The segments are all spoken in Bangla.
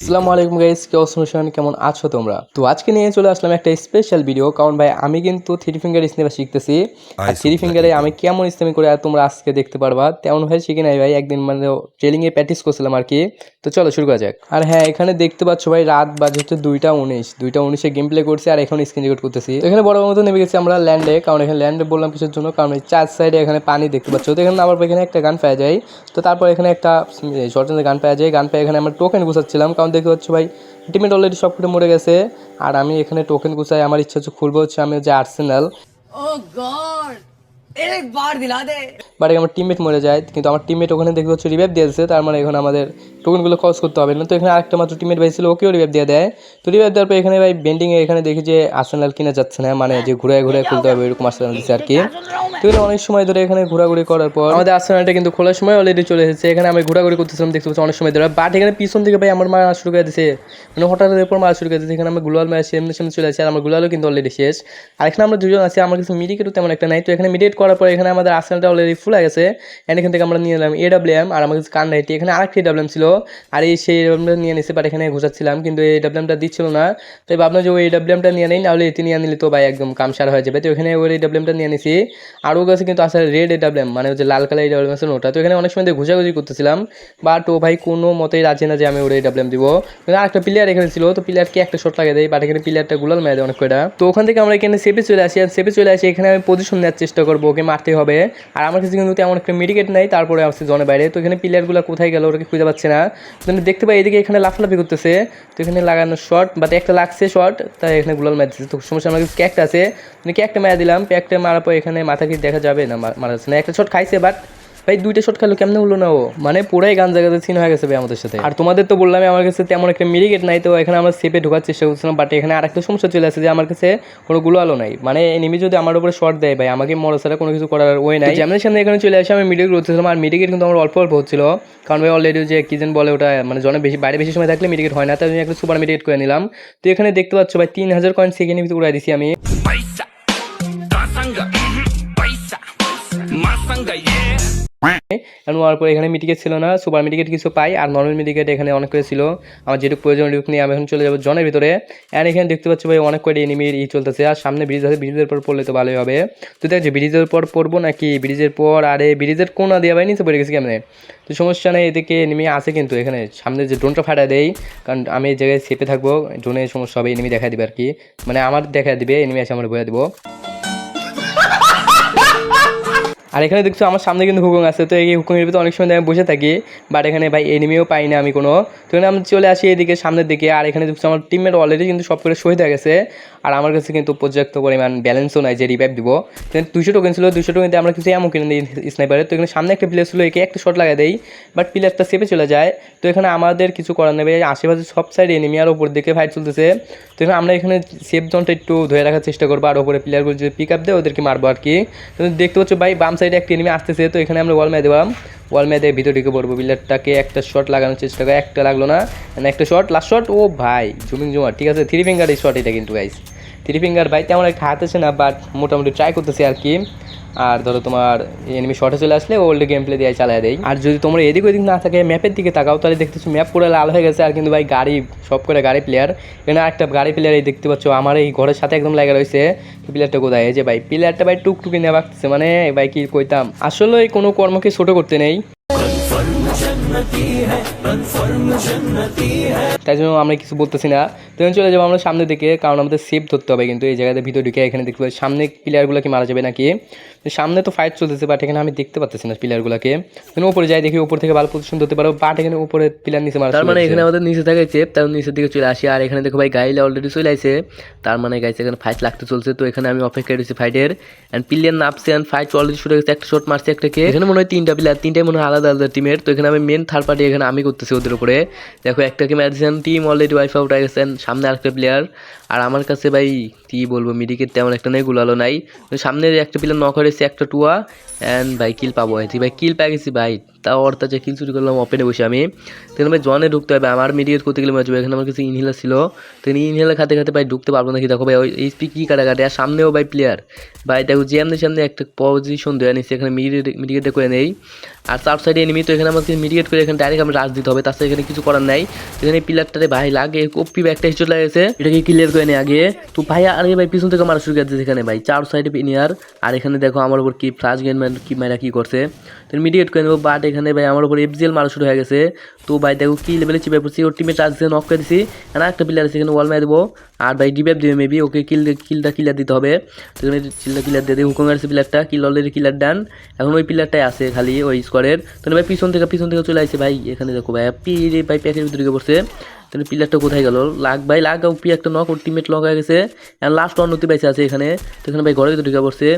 আসসালামু আলাইকুম গাইস কে অসমশন কেমন আছো তোমরা? তো আজকে নিয়ে চলে আসলাম একটা স্পেশাল ভিডিও কারণ ভাই আমি কিন্তু থ্রি ফিঙ্গার স্নেপা শিখতেছি। আর থ্রি ফিঙ্গারে আমি কেমন স্নেমি করে আর তোমরা আজকে দেখতে পারবা তেমন ভাই শিখে নাই ভাই একদিন মানে ট্রেলিং এ প্র্যাকটিস করছিলাম আর কি। তো চলো শুরু করা যাক। আর হ্যাঁ এখানে দেখতে পাচ্ছ ভাই রাত বাজে হচ্ছে দুইটা উনিশ। দুইটা উনিশে গেম প্লে করছি আর এখন স্ক্রিন রেকর্ড করতেছি। এখানে বড় মতো নেমে গেছি আমরা ল্যান্ডে কারণ এখানে ল্যান্ডে বললাম কিছুর জন্য কারণ এই চার সাইডে এখানে পানি দেখতে পাচ্ছ। তো এখানে আবার এখানে একটা গান পাওয়া যায়। তো তারপর এখানে একটা শর্ট গান পাওয়া যায়। গান পেয়ে এখানে আমরা টোকেন গুছাচ্ছিলাম কারণ রাউন্ড দেখতে পাচ্ছ ভাই টিমেট অলরেডি সব কিছু মরে গেছে। আর আমি এখানে টোকেন গুছাই, আমার ইচ্ছা হচ্ছে খুলবো হচ্ছে আমি যে আর্সেনাল ও গড বাট আমার টিমমেট মরে যায় কিন্তু আমার টিমমেট ওখানে দেখবে হচ্ছে রিভাইভ দিয়েছে তার মানে এখন আমাদের টোকেনগুলো খরচ করতে হবে। না তো এখানে আরেকটা মাত্র টিমমেট ভাই ছিল ওকেও রিভাইভ দিয়ে দেয়। তো রিভাইভ দেওয়ার পর এখানে ভাই বেন্ডিংয়ে এখানে দেখি যে আসনাল কিনা যাচ্ছে না মানে যে ঘুরে ঘুরে খুলতে হবে এরকম আসনাল দিচ্ছে আর কি। তো এখানে অনেক সময় ধরে এখানে ঘোরাঘুরি করার পর আমাদের আসনালটা কিন্তু খোলার সময় অলরেডি চলে এসেছে। এখানে আমি ঘোরাঘুরি করতেছিলাম দেখতে পাচ্ছি অনেক সময় ধরে। বাট এখানে পিছন থেকে ভাই আমার মারা শুরু করে দিছে। মানে হঠাৎ এরপর মারা শুরু করে এখানে আমার গুলাল মারা সেমনি সেমনি চলে আসে আর আমার গুলালও কিন্তু অলরেডি শেষ। আর এখানে আমরা দুজন আছি আমার কিছু মিডিকেটও তেমন একটা নাই। তো এখানে মিডিয়েট পর এখানে আমাদের আর্সেনালটা অলরেডি ফুল হয়ে গেছে। এন্ড এখান থেকে আমরা নিয়ে নিলাম এডাব্লিউএম আর আমার কাছে কান নাইটি এখানে আরেকটি ডাব্লিউএম ছিল। আর এই সেই ডাব্লিউএমটা নিয়ে নিছে বাট এখানে ঘুষাচ্ছিলাম। কিন্তু এই ডাব্লিউএমটা দিচ্ছিল না। তাই ভাবলাম যে ওই ডাব্লিউএমটা নিয়ে নেই, নাহলে এটি নিয়ে নিলে তো ভাই একদম কামসার হয়ে যাবে। তো এখানে ওই ডাব্লিউএমটা নিয়ে নিছি। আর ওর কাছে কিন্তু আসলে রেড ডাব্লিউএম মানে হচ্ছে লাল কালার ডাব্লিউএম আছে ওটা। তো এখানে অনেক সময় ঘুষাঘুষি করতেছিলাম। বাট ও ভাই কোনো মতেই রাজি না যে আমি ওর ডাব্লিউএম দিব। কিন্তু আরেকটা প্লেয়ার এখানে ছিল। তো প্লেয়ারকে একটা শট লাগিয়ে দেয় বাট এখানে প্লেয়ারটা গুলাল মেরে দেয় অনেক কয়টা। তো ওখান থেকে আমরা এখানে সেপে চলে আসি। আর সেপে চলে আসি, এখানে আমি পজিশন নেওয়ার চেষ্টা করব। ওকে মারতে হবে। আর আমার কাছে কিন্তু তেমন একটা মেডিকেট নাই, তারপরে আসছে জনের বাইরে। তো এখানে প্লেয়ারগুলো কোথায় গেল ওটাকে খুঁজে পাচ্ছে না। তো দেখতে পাই এদিকে এখানে লাফলাফি করতেছে। তো এখানে লাগানো শট বা একটা লাগছে শর্ট তাই এখানে গুলাল ম্যাচ তো সমস্যা আমার ক্যাকটা আছে। ক্যাকটা মারা দিলাম। প্যাকটা মারার পর এখানে মাথা কি দেখা যাবে না মারা যাচ্ছে না। একটা শর্ট খাইছে বাট ভাই দুইটা শট খেলো কেমনে হলো না ও? মানে পুরাই গান জায়গাতে সিন হয়ে গেছে ভাই আমাদের সাথে। আর তোমাদের তো বললাম আমার কাছে তেমন একটা মিরিগেট নাই তো এখানে আমরা সেপে ঢোকার চেষ্টা করছিলাম বাট এখানে আরেকটা সমস্যা চলে আসে যে আমার কাছে কোনো গুলো আলো নাই। মানে এনিমি যদি আমার উপরে শট দেয় ভাই আমাকে মরা ছাড়া কোনো কিছু করার ওয়ে নাই। যেমন সামনে এখানে চলে আসে আমি মিডিকেট করতেছিলাম আর মিডিকেট কিন্তু আমার অল্প অল্প হচ্ছিল। কারণ ভাই অলরেডি যে কি যেন বলে ওটা মানে জনে বেশি বাইরে বেশি সময় থাকলে মিডিকেট হয় না তাই আমি একটা সুপার মিডিকেট করে নিলাম। তো এখানে দেখতে পাচ্ছ ভাই তিন হাজার কয়েন সেকেন্ডের ভিতরে উড়াই দিছি আমি। কারণ হওয়ার পরে এখানে মিটিকেট ছিল না, সুপার মিটিকেট কিছু পাই, আর নর্মাল মিটিকেট এখানে অনেক করে ছিল। আমার যেটুকু প্রয়োজন ওইটুকু নিয়ে আমি এখন চলে যাব জনের ভিতরে। অ্যান্ড এখানে দেখতে পাচ্ছি ভাই অনেক করে এনিমির ই চলতেছে, আর সামনে ব্রিজ আছে ব্রিজের পর পড়লে তো ভালোই হবে। তো দেখছি ব্রিজের পর পড়ব নাকি ব্রিজের পর? আরে ব্রিজের কোনা দেওয়া ভাই নিচে পড়ে গেছি কেমনে? তো সমস্যা নেই, এদিকে এনিমি আছে কিন্তু এখানে। সামনে যে ড্রোনটা ফাটা দেয় কারণ আমি এই জায়গায় সেপে থাকব ড্রোনের সমস্যা হবে এনিমি দেখা দিবে আর কি। মানে আমার দেখা দিবে এনিমি এসে আমার বয়ে দেবো। আর এখানে দেখছ আমার সামনে কিন্তু হুকুম আছে। তো এই হুকুমের ভিতরে অনেক সময় আমি বসে থাকি বাট এখানে ভাই এনিমিও পাই না আমি কোনো। তো এখানে আমি চলে আসি এদিকে, সামনের দিকে। আর এখানে দেখছ আমার টিমমেট অলরেডি কিন্তু সব করে শহীদ হয়ে গেছে। আর আমার কাছে কিন্তু পর্যাপ্ত পরিমাণ ব্যালেন্সও নাই যে রিভাইভ দিব। দুশো টোকেন ছিল, দুশো টোকেন আমরা কিছু এমন কিনে দিই স্নাইপারে তো এখানে সামনে একটা প্লেয়ার ছিল, একে একটা শট লাগাই দেয় বাট প্লেয়ারটা সেপে চলে যায়। তো এখানে আমাদের কিছু করার নেবে আশেপাশে সব সাইড এনিমি আর ওপর দিকে ফাইট চলতেছে। তো এখানে আমরা এখানে সেফ জোনটা একটু ধরে রাখার চেষ্টা করব, আর ওপরে প্লেয়ারগুলো যদি পিক আপ দেয়, ওদেরকে মারবো আর কি। তো দেখতে পাচ্ছ ভাই, বাম সাইডে একটা এনিমি আসতেছে, তো এখানে আমরা ওয়াল মেয়ে দেবাম ওয়াল মেয়ে দিয়ে ভিতরে ঢুকে পড়ব বিল্ডারটাকে একটা শট লাগানোর চেষ্টা করে একটা লাগল না। একটা শট লাস্ট শট ও ভাই জুমিং জুমার ঠিক আছে? থ্রি ফিঙ্গার এই শট এটা কিন্তু গাইস থ্রি ফিঙ্গার ভাই, তেমন একটা হাত আছে না বাট মোটামুটি ট্রাই করতেছি আর কি। আর ধরো তোমার এনিমি শর্টে চলে আসলে ওল্ড গেম প্লে দিয়ে চালায় দেয়। আর যদি তোমরা এদিক ওদিক না থাকে ম্যাপের দিকে তাকাও, তাহলে দেখতেছো ম্যাপ পুরো লাল হয়ে গেছে। আর কিন্তু ভাই গাড়ি, সব করে গাড়ি প্লেয়ার এখানে একটা গাড়ি প্লেয়ার এই দেখতে পাচ্ছ, আমার এই ঘরের সাথে একদম লাগা রয়েছে। প্লেয়ারটা কোথায়? এই যে ভাই প্লেয়ারটা ভাই টুকটুকি নেওয়া বাকতেছে মানে ভাই কি কইতাম? আসলে কোনো কর্মকে ছোট করতে নেই। তাই জন্য আমরা কিছু বলতেছি না। তো এখন চলে যাব আমরা সামনের দিকে কারণ আমাদের সেফ ধরতে হবে কিন্তু এই জায়গাতে ভিতরে ঢুকে এখানে দেখতে পাচ্ছি সামনে প্লেয়ারগুলো কি মারা যাবে নাকি? সামনে তো ফাইট চলতেছে বাট এখানে আমি দেখতে পাচ্ছি না প্লেয়ারগুলোকে তুমি উপরে যাই দেখি উপর থেকে ভালো পজিশন ধরতে পারো বাট এখানে উপরে প্লেয়ার নিচে মারা তার মানে এখানে আমাদের নিচে থাকে চেপ তার নিচের দিকে চলে আসি আর এখানে দেখো ভাই গাইলে অলরেডি চলে আসে তার মানে গাইছে এখানে ফাইট লাগতে চলছে তো এখানে আমি অপেক্ষা রয়েছি ফাইটের অ্যান্ড প্লেয়ার নামছে অ্যান্ড ফাইট অলরেডি শুরু হয়ে গেছে একটা শট মারছে একটাকে। এখানে মনে হয় তিনটা প্লেয়ার তিনটাই মনে হয় আলাদা আলাদা টিমের তো এখানে আমি মেন থার্ড পার্টি এখানে আমি করতেছি ওদের উপরে। দেখো একটাকে Madison team already wipe out হয়ে গেছেন, সামনে আরেকটা প্লেয়ার আর আমার কাছে ভাই কি বলব মিডিকেট তেমন একটা নেই, গুলালো নাই। তো সামনে একটা প্লেয়ার নক হয়েছে, একটা টুয়া অ্যান্ড ভাই কিল পাবো আছি ভাই কিল পেয়ে গেছি, ভাই। তাও অর্থাৎ যে কিল চুরি করলাম ওপেনে বসে আমি। তখন ভাই জনে ঢুকতে হবে, আমার মিডিয়েট করতে গেলে মনে এখানে আমার কিছু ইনহেলার ছিল। তো ইনহেলার খাতে খাতে ভাই ঢুকতে পারব নাকি? দেখো ভাই, ওই এইচপি কী কাটা কাটে আর সামনেও ভাই প্লেয়ার ভাই দেখো জ্যামনে সামনে একটা পজিশন দেওয়া নিচ্ছে এখানে মিডিয়েট মিডিয়েটে করে নেই। আর সাউথ সাইডে এনিমি তো এখানে আমাকে মিডিয়েট করে এখানে ডাইরেক্ট আমি রাজ দিতে হবে, তার এখানে কিছু করার নাই। এখানে পিলারটারে ভাই লাগে, কপি একটা হিস্টোর লাগেছে এটাকে ক্লিয়ার করে নেই আগে। তো ভাই আরে ভাই, পিছন থেকে মারা শুরু করে দিয়েছে এখানে ভাই। চার সাইডে পিনিয়ার আর এখানে দেখো আমার উপর কি ফ্লাশ গেন ম্যান কি মারা কি করছে। তো মিডিয়েট করে নেব বাট এখানে ভাই আমার উপর এফজিএল মারা শুরু হয়ে গেছে। তো ভাই, দেখো কি লেভেলে চিপে পড়ছি ওর টিমে চার্জ দিয়ে নক করে দিছি। আর একটা প্লেয়ার আছে এখানে ওয়াল মেরে দেবো। আর ভাই ডিবেপ দিবে মেবি ওকে কিল কিলটা কিলার দিতে হবে। তো এখানে কিলটা কিলার দিয়ে দিই হুকুম আছে প্লেয়ারটা কিল অলরেডি কিলার ডান এখন ওই প্লেয়ারটাই আছে খালি, ওই স্কোয়ারের তো ভাই, পিছন থেকে পিছন থেকে চলে আসছে ভাই, এখানে দেখো ভাই পি ভাই প্যাকের ভিতরে পড়ছে। তাহলে পিলারটা কোথায় গেল? লাগ ভাই লাগ পি একটা নক ওর টিমেট লক হয়ে গেছে। লাস্ট অন্যতি পাইছে আছে এখানে। তো এখানে ভাই ঘরে ভিতরে ঢুকে পড়ছে।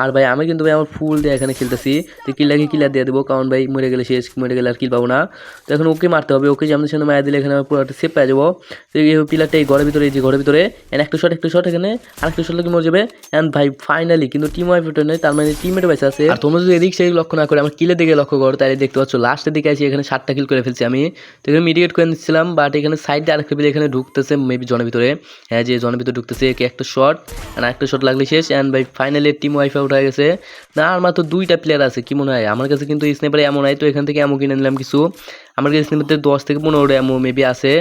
আর ভাই, আমি কিন্তু ভাই আমার ফুল দিয়ে এখানে খেলতেছি। তো কিলাকে কিলার দিয়ে দেবো, কারণ ভাই মরে গেলে শেষ, মরে গেলে আর কিল পাবো না। তো এখন ওকে মারতে হবে, ওকে যেমন সামনে মারা দিলে এখানে আমি পুরো একটা সেভ পেয়ে যাব। তো এই পিলারটা এই ঘরের ভিতরে, এই যে ঘরের ভিতরে এন্ড একটা শট একটা শট এখানে আর একটা শট লাগে মরে যাবে। অ্যান্ড ভাই ফাইনালি কিন্তু টিম ওয়াইফ নেই তার মানে টিমের বেঁচে আছে। আর তোমরা যদি এদিক সেই লক্ষ্য না করে, আমার কিলের দিকে লক্ষ্য করো, তাহলে দেখতে পাচ্ছ লাস্টের দিকে আছি এখানে সাতটা কিল করে ফেলছি আমি। তো এখানে মিডিয়েট করে নিচ্ছিলাম বাট এখানে সাইডে আরেকটা প্লেয়ার এখানে ঢুকতেছে মেবি জনের ভিতরে। হ্যাঁ যে জনের ভিতরে ঢুকতেছে, একে একটা শট আর একটা শট লাগলে শেষ অ্যান্ড ভাই ফাইনালি টিম ওয়াইফ আউট হয়ে গেছে। না, আর মাত্র দুইটা প্লেয়ার আছে, কি মনে হয়? আমার কাছে কিন্তু স্নেপারে এমন হয় তো এখান থেকে এমন কিনে নিলাম কিছু। আমার কাছে স্নেপারতে দশ থেকে পনেরোটা এমন মেবি আছে।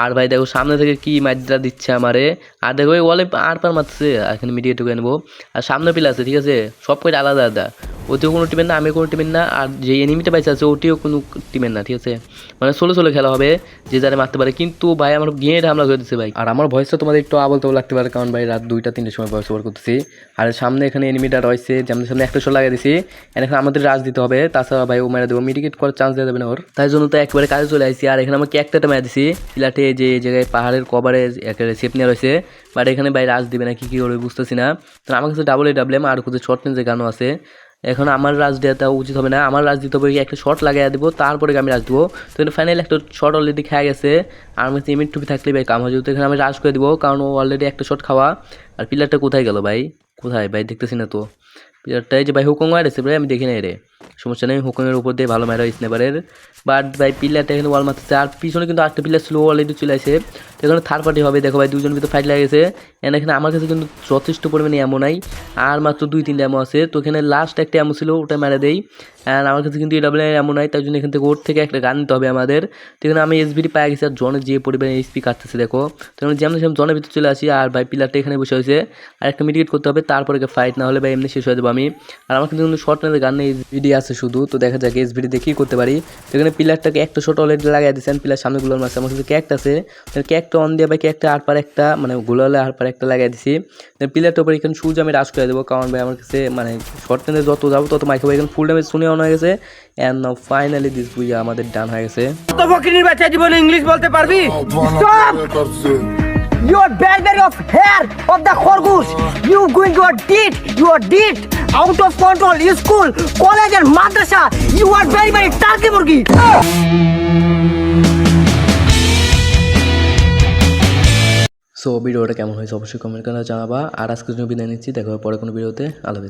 আর ভাই দেখো সামনে থেকে কি মাইটটা দিচ্ছে আমারে? আর দেখো ওই ওয়ালে আর পার মারছে আর এখানে মিডিয়ে ঢুকে নেব। আর সামনে প্লেয়ার আছে ঠিক আছে? সব কয়টা আলাদা আলাদা। ওটিও কোনো টিমের না আমি কোনো টিমের না আর যে এনিমিটা পাইছে আছে ওটিও কোনো টিমের না ঠিক আছে? মানে ষোলো ষোলো খেলা হবে যে যারা মারতে পারে। কিন্তু ভাই আমার গিয়ে হামলা করে দিচ্ছে ভাই। আর আমার ভয়েসটা তোমাদের একটু আবল তো লাগতে পারে কারণ ভাই রাত দুইটা তিনটের সময় ভয়েস ওভার করতেছি। আর সামনে এখানে এনিমিটা রয়েছে যেমন সামনে একটা শো লাগিয়ে দিছি। এখানে আমাদের রাজ দিতে হবে তাছাড়া ভাই ও মেরে দেবো। মিডিকেট করার চান্স দেওয়া যাবে না ওর। তাই জন্য তো একবারে কাজে চলে আসছি আর এখানে আমাকে একটা মেরে দিছি পিলাটে যে এই জায়গায় পাহাড়ের কভারে একেবারে সেপ নেওয়া রয়েছে বাট এখানে ভাই রাজ দিবে না, কি কী করবে বুঝতেছি না। তো আমার কাছে ডাবল এ ডাবল এম আর কোথাও শর্ট যে গানও আছে। এখন আমার রাজ দেওয়াটা উচিত হবে না, আমার রাজ দিতে হবে একটা শর্ট লাগাই দেবো, তারপরে আমি রাজ দেবো। তো এখানে ফাইনালি একটা শর্ট অলরেডি খেয়ে গেছে, আর আমি এমিট টুপি থাকলে ভাই কাম হয়ে যেত এখানে আমি রাজ করে দেবো, কারণ ও অলরেডি একটা শর্ট খাওয়া। আর পিলারটা কোথায় গেল ভাই? কোথায় ভাই? দেখতেছি না তো। পিলারটাই যে ভাই হুকুম মারেছে ভাই আমি দেখি না রে। সমস্যা নেই, হুকুমের উপর দিয়ে ভালো মারা স্নেপারের বাট ভাই পিলারটা এখানে ওয়াল মারতেছে। আর পিছনে কিন্তু আটটা পিলার স্লো অলরেডি চলে আসে। এখানে থার্ড পার্টি হবে। দেখো ভাই দুজন ভিতরে ফাইট লেগেছে এন্ড এখানে আমার কাছে কিন্তু যথেষ্ট পরিমাণে এমন নাই। আর মাত্র দুই, তিনটা এমন আছে। তো এখানে লাস্ট একটা এমন ছিল, ওটা মেরে দেই। অ্যান্ড আমার কাছে কিন্তু ডাবল এমন নাই তাই জন্য এখান থেকে ওর থেকে একটা গান নিতে হবে আমাদের। তো এখানে আমি এসবিডি পাই গেছি, আর জনের যে পরিমাণে এসপি কাটতেছে, দেখো। তো এখানে যেমন সেমন জনের ভিতরে চলে আসি, আর ভাই পিলারটা এখানে বসে হয়েছে আর একটা মিডিয়েট করতে হবে, তারপরে ফাইট না হলে ভাই এমনি শেষ হয়ে যাব আমি। আর আমার কিন্তু শর্ট নেই গান নেই এসবিডি আছে শুধু। তো দেখা যাক দিয়ে কী করতে পারি। তো এখানে পিলারটাকে একটা শর্ট অলরেডি লাগাই দিয়েছেন পিলার সামনে গুলোর মাসে আমার কিন্তু ক্যাক্ট আছে। ক্যাকটা অন দিয়ে ভাই ক্যাকটা আর পার একটা মানে গোলালে আর পার একটা লাগাই দিছি পিলারটার উপরে এখানে সুজ আমি রাশ করে দেবো কারণ ভাই আমার কাছে মানে শর্ট টেনে যত যাব তত মাইকে ভাই এখানে ফুল ড্যামেজ শুনে অন হয়ে গেছে and now finally this booyah আমাদের ডান হয়ে গেছে তো বকরির বাচ্চা জীবনে ইংলিশ বলতে পারবি You are better of hair of the Khorgosh. You going your deed, you are deed out of control. School, college and madrasa. You are very very turkey murgi. So ভিডিওটা কেমন হয়েছে অবশ্যই কমেন্ট করে জানাবা। আর আজকে জন্য বিদায় নিচ্ছি। দেখা হবে পরে কোনো ভিডিওতে। আল্লাহ